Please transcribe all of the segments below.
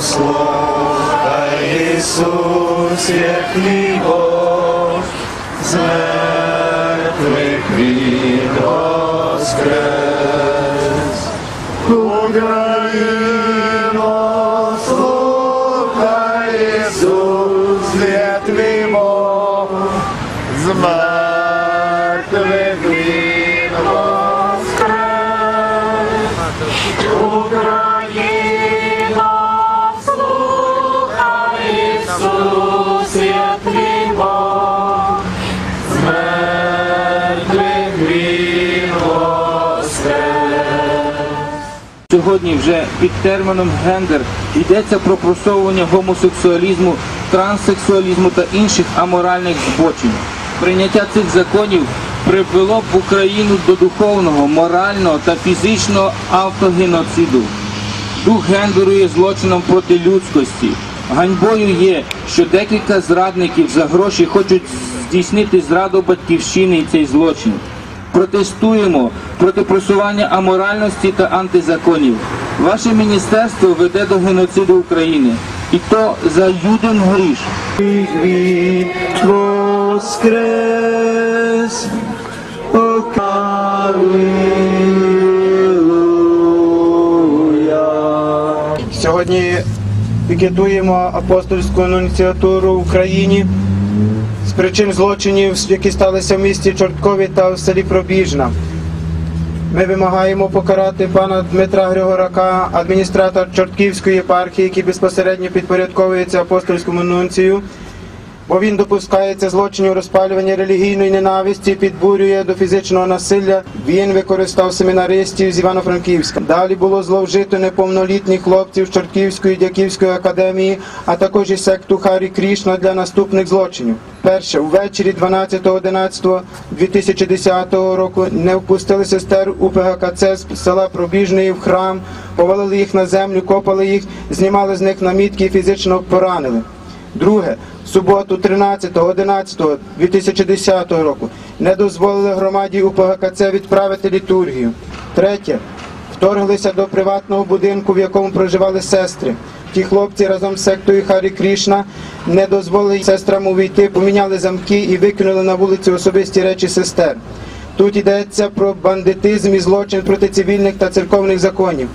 Слухай, Ісус є хлібом, з мертвих від воскрес. Україно, Україно, слухай, Ісус твій Бог, з мертвих він. Сьогодні вже під терміном гендер йдеться про просовування гомосексуалізму, транссексуалізму та інших аморальних збочень. Прийняття цих законів привело б Україну до духовного, морального та фізичного автогеноциду. Дух гендеру є злочином проти людськості. Ганьбою є, що декілька зрадників за гроші хочуть здійснити зраду батьківщини і цей злочин. Протестуємо проти просування аморальності та антизаконів. Ваше міністерство веде до геноциду України. І то за юден гріш. Воскрес. Сьогодні пікетуємо апостольську нунціатуру в Україні з причин злочинів, які сталися в місті Чорткові та в селі Пробіжна. Ми вимагаємо покарати пана Дмитра Григорака, адміністратор Чортківської єпархії, який безпосередньо підпорядковується апостольському нунцію, бо він допускається злочинів розпалювання релігійної ненависті, підбурює до фізичного насилля. Він використав семінаристів з Івано-Франківська. Далі було зловжито неповнолітніх хлопців з Чортківської дяківської академії, а також і секту Харі Крішна для наступних злочинів. Перше, ввечері 12.11.2010 року не впустили сестер УПГКЦ з села Пробіжної в храм, повалили їх на землю, копали їх, знімали з них намітки і фізично поранили. Друге, в суботу 13.11.2010 року не дозволили громаді УПГКЦ відправити літургію. Третє. Вторглися до приватного будинку, в якому проживали сестри. Ті хлопці разом з сектою Харі Крішна не дозволили сестрам увійти, поміняли замки і викинули на вулицю особисті речі сестер. Тут йдеться про бандитизм і злочин проти цивільних та церковних законів.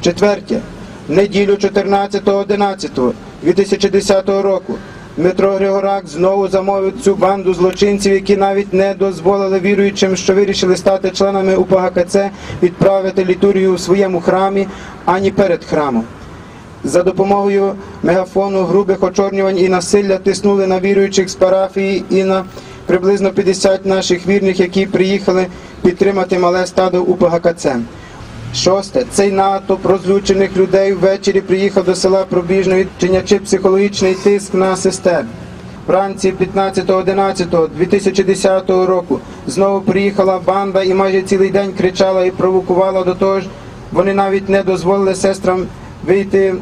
Четверте, неділю 14.11. 2010 року. Дмитро Григорак знову замовив цю банду злочинців, які навіть не дозволили віруючим, що вирішили стати членами УПГКЦ, відправити літурію в своєму храмі, ані перед храмом. За допомогою мегафону грубих очорнювань і насилля тиснули на віруючих з парафії і на приблизно 50 наших вірних, які приїхали підтримати мале стадо УПГКЦ. Шосте. Цей натовп розлючених людей ввечері приїхав до села Пробіжної, чинячи психологічний тиск на сестер. Вранці 15.11.2010 року знову приїхала банда і майже цілий день кричала і провокувала до того ж. Вони навіть не дозволили сестрам вийти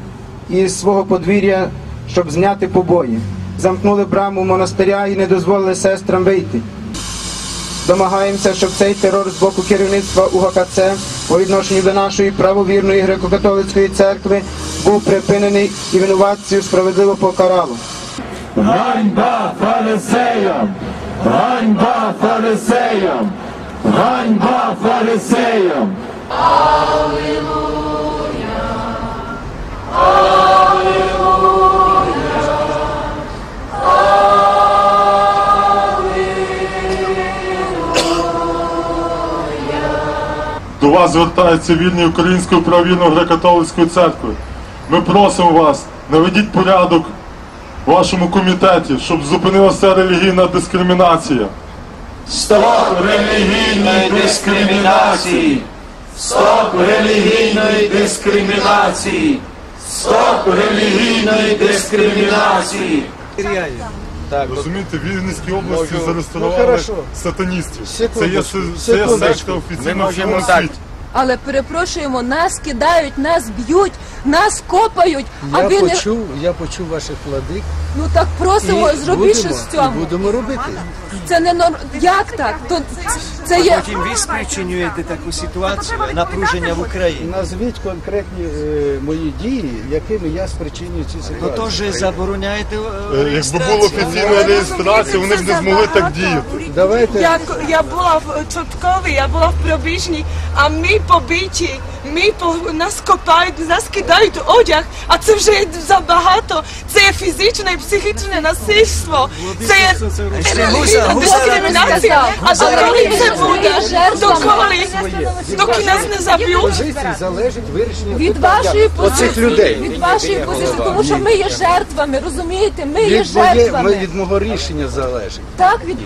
із свого подвір'я, щоб зняти побої. Замкнули браму монастиря і не дозволили сестрам вийти. Домагаємося, щоб цей терор з боку керівництва УГКЦ по відношенню до нашої правовірної греко-католицької церкви був припинений і винуватців справедливо покарало. Ганьба фарисеям! Ганьба фарисеям! Ганьба фарисеям! До вас звертається вільний Української правовірної греко-католицької церкви. Ми просимо вас, наведіть порядок в вашому комітеті, щоб зупинилася релігійна дискримінація. Стоп релігійної дискримінації! Стоп релігійної дискримінації! Стоп релігійної дискримінації! Розумієте, в Вінницькій області зареєстрували хорошо. сатаністів. Це Секундочку, є, се- це є секундочку. секта офіційно в всьому світі. Але перепрошуємо, нас кидають, нас б'ють, нас копають, а Я ви не почув, я почув ваших владик. ну так просимо, зробіть будемо, щось з і цього. будемо робити. Це не норм. як так? То Це є Потім ви спричинюєте таку ситуацію напруження в Україні. Назвіть конкретні е, мої дії, якими я спричинюю ці Ну ситуації. то ж забороняєте е, Якби реєстрацію. була офіційна реєстрація, вони б не змогли так діяти. Давайте Я, я була в Чорткові, я була в Пробіжні, а ми побиті, ми по, нас копають, нас кидають одяг, а це вже забагато. Це є фізичне і психічне насильство. Це є Ще Гуса- Гуса дискримінація. А доколи ми це є буде? Доколи? Доки нас не заб'ють? залежить вирішення від вашої оцих позиції, людей. від вашої позиції, тому що ми є жертвами, розумієте? Ми є Від, моє, жертвами. від мого рішення залежить, Так, від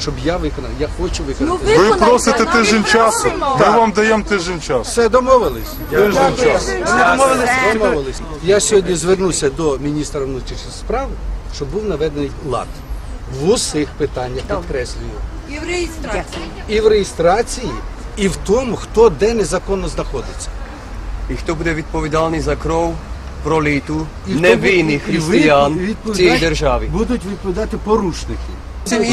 щоб я виконав. Я хочу ну виконати. Ви виконайте. просите тиждень часу, ми вам даємо тиждень часу. Все домовились. Тиждень часу. Домовились. домовились. Я сьогодні звернуся до міністра внутрішніх справ, щоб був наведений лад в усіх питаннях, підкреслюю. І в реєстрації, і в тому, хто де незаконно знаходиться. І хто буде відповідальний за кров пролиту І невинних християн в цій державі. Будуть відповідати порушники.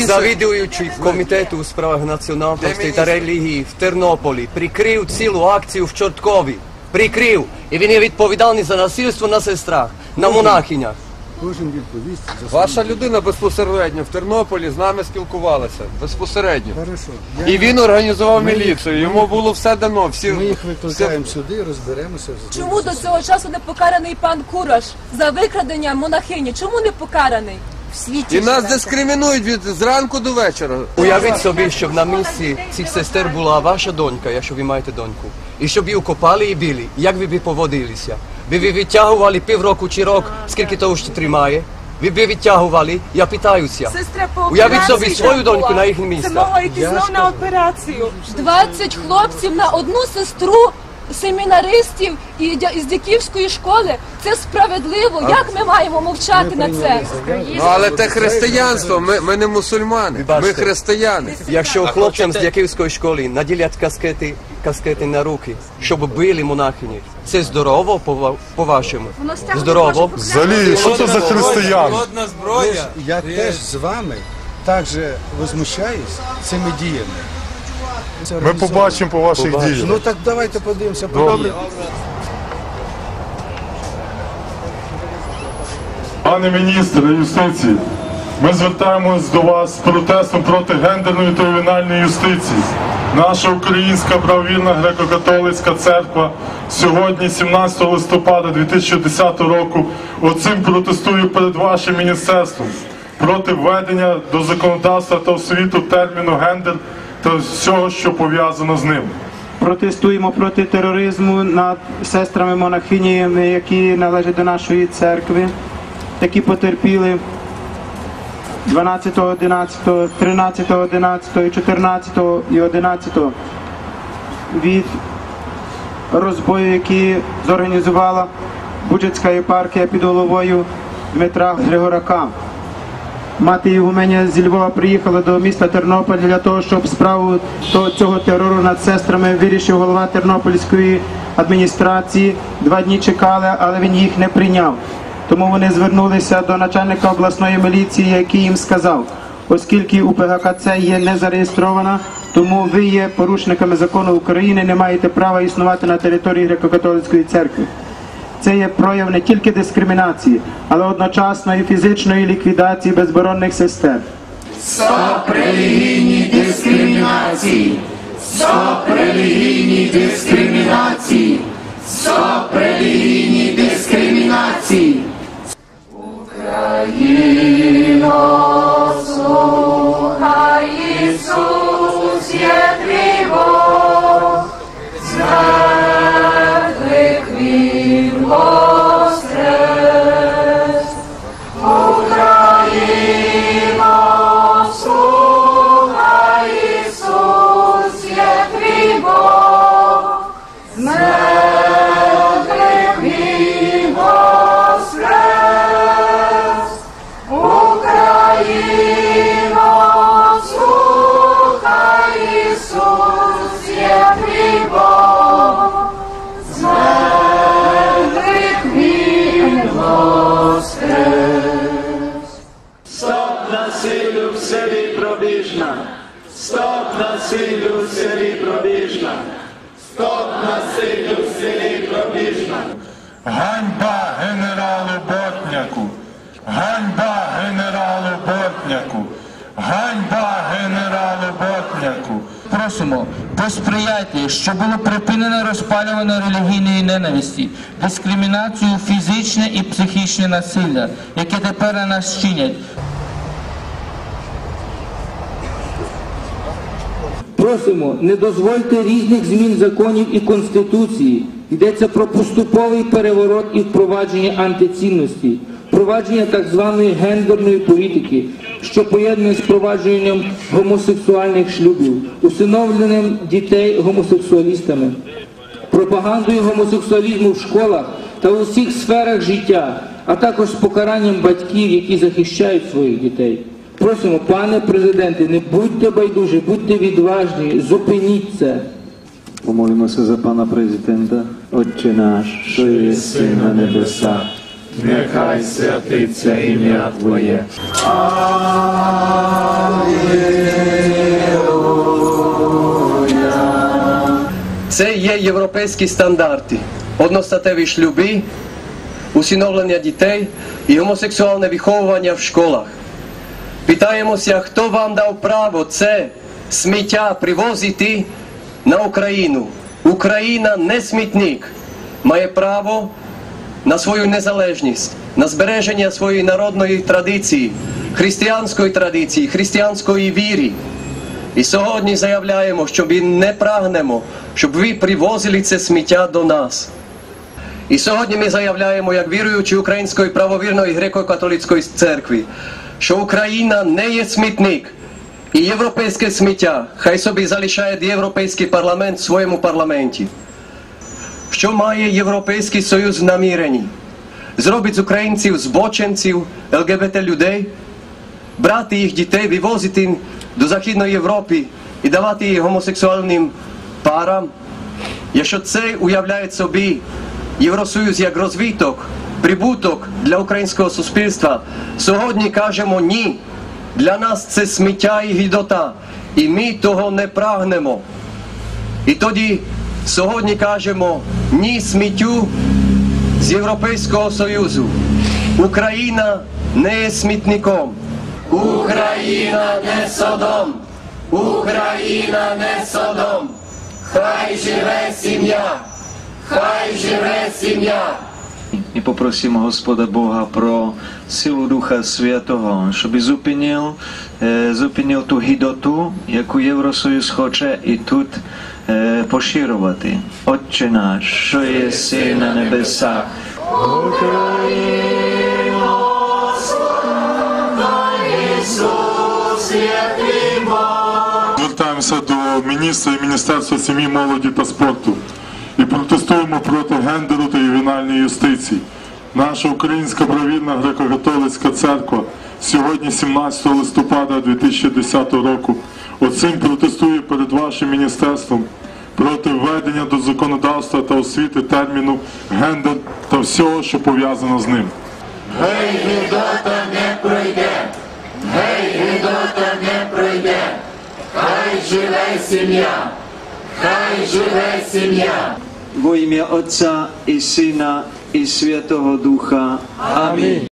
Завідуючий комітету у справах національності та релігії в Тернополі прикрив цілу акцію в Чорткові. Прикрив. І він є відповідальний за насильство на сестрах, на монахинях. Кожен відповість за свою. Ваша людина безпосередньо в Тернополі з нами спілкувалася. Безпосередньо. Хорошо. Я- І він організував міліцію. Йому було все дано. Всі Ми їх викликаємо сюди, розберемося. Чому до цього часу не покараний пан Кураш за викрадення монахині? Чому не покараний? В світі і нас дискримінують від зранку до вечора. Уявіть собі, щоб на місці цих сестер була ваша донька, якщо ви маєте доньку, і щоб її копали і били. Як ви б поводилися? Ви б відтягували півроку чи рок, скільки то вже тримає? Ви б відтягували? Я питаюся. Сестра по Уявіть собі свою була. доньку на їх Це могла йти знов на операцію. 20 хлопців на одну сестру семінаристів і із дяківської школи. Це справедливо. Як ми маємо мовчати на це? Ну але те християнство. Ми, ми не мусульмани. Ми християни. Якщо хлопцям з Дяківської школи наділять каскети, каскети на руки, щоб били монахині, це здорово по- по-вашому? Здорово? Взагалі, що це за християни? Я теж з вами також возмущаюсь цими діями. Ми побачимо по ваших діях. Ну так давайте подивимося. Добре. Пане міністре юстиції, ми звертаємось до вас з протестом проти гендерної та юстиції. Наша українська правовірна греко-католицька церква сьогодні, 17 листопада 2010 року, оцим протестує перед вашим міністерством проти введення до законодавства та освіту терміну гендер та всього, що пов'язано з ним. Протестуємо проти тероризму над сестрами монахиніями, які належать до нашої церкви, які потерпіли 12, 11, 13, 11, 14 і 11 від розбою, які зорганізувала Бучацька єпархія під головою Дмитра Григорака. Мати Євгенія зі Львова приїхала до міста Тернополь для того, щоб справу цього терору над сестрами вирішив голова Тернопільської адміністрації. Два дні чекали, але він їх не прийняв. Тому вони звернулися до начальника обласної міліції, який їм сказав, оскільки УПГКЦ є не зареєстрована, тому ви є порушниками закону України, не маєте права існувати на території греко-католицької церкви. Це є прояв не тільки дискримінації, але одночасно і фізичної ліквідації безборонних сестер. Насилю в селі Пробіжна. Стоп насилю Стоп насиллю в селі Пробіжна! Ганьба генералу Бортняку! Ганьба генералу Бортняку! Ганьба генералу Бортняку! Просимо, посприяйте, щоб було припинено розпалювання релігійної ненависті, дискримінацію, фізичне і психічне насилля, яке тепер на нас чинять. Просимо, не дозвольте різних змін законів і конституції. Йдеться про поступовий переворот і впровадження антицінності, впровадження так званої гендерної політики, що поєднує з впровадженням гомосексуальних шлюбів, усиновленням дітей гомосексуалістами, пропагандою гомосексуалізму в школах та у всіх сферах життя, а також з покаранням батьків, які захищають своїх дітей. Просимо, пане президенте, не будьте байдужі, будьте відважні, зупиніть це. Помолимося за пана президента. Отче наш, що єси на небесах, Нехай святиться ім'я Твоє. Це є європейські стандарти. Одностатеві шлюби, усиновлення дітей і гомосексуальне виховування в школах. Питаємося, хто вам дав право це сміття привозити на Україну. Україна не смітник, має право на свою незалежність, на збереження своєї народної традиції, християнської традиції, християнської віри. І сьогодні заявляємо, що ми не прагнемо, щоб ви привозили це сміття до нас. І сьогодні ми заявляємо, як віруючі Української правовірної греко-католицької церкви, що Україна не є смітник. І європейське сміття хай собі залишає європейський парламент в своєму парламенті. Що має Європейський Союз в наміренні? Зробить з українців збоченців, ЛГБТ людей, брати їх дітей, вивозити до Західної Європи і давати їх гомосексуальним парам. Якщо це уявляє собі Євросоюз як розвиток, прибуток для українського суспільства, сьогодні кажемо ні. Для нас це сміття і гідота, і ми того не прагнемо. І тоді сьогодні кажемо ні сміттю з Європейського Союзу. Україна не є смітником. Україна не Содом! Україна не Содом! Хай живе сім'я! Хай живе сім'я! Попросимо Господа Бога про силу Духа Святого, щоб зупинив, зупинив ту гідоту, яку Євросоюз хоче і тут поширювати. Отче наш, що єси на небесах, Звертаємося до міністра і Міністерства сім'ї, молоді та спорту і протестуємо проти гендеру та ювенальної юстиції. Наша Українська правільна греко-католицька церква сьогодні, 17 листопада 2010 року, оцим протестує перед вашим міністерством проти введення до законодавства та освіти терміну гендер та всього, що пов'язано з ним. Гей, гідота не пройде! Гей, гідота не пройде! Хай живе сім'я! Хай живе сім'я! во ім'я Отця і Сина і Святого Духа. Амінь.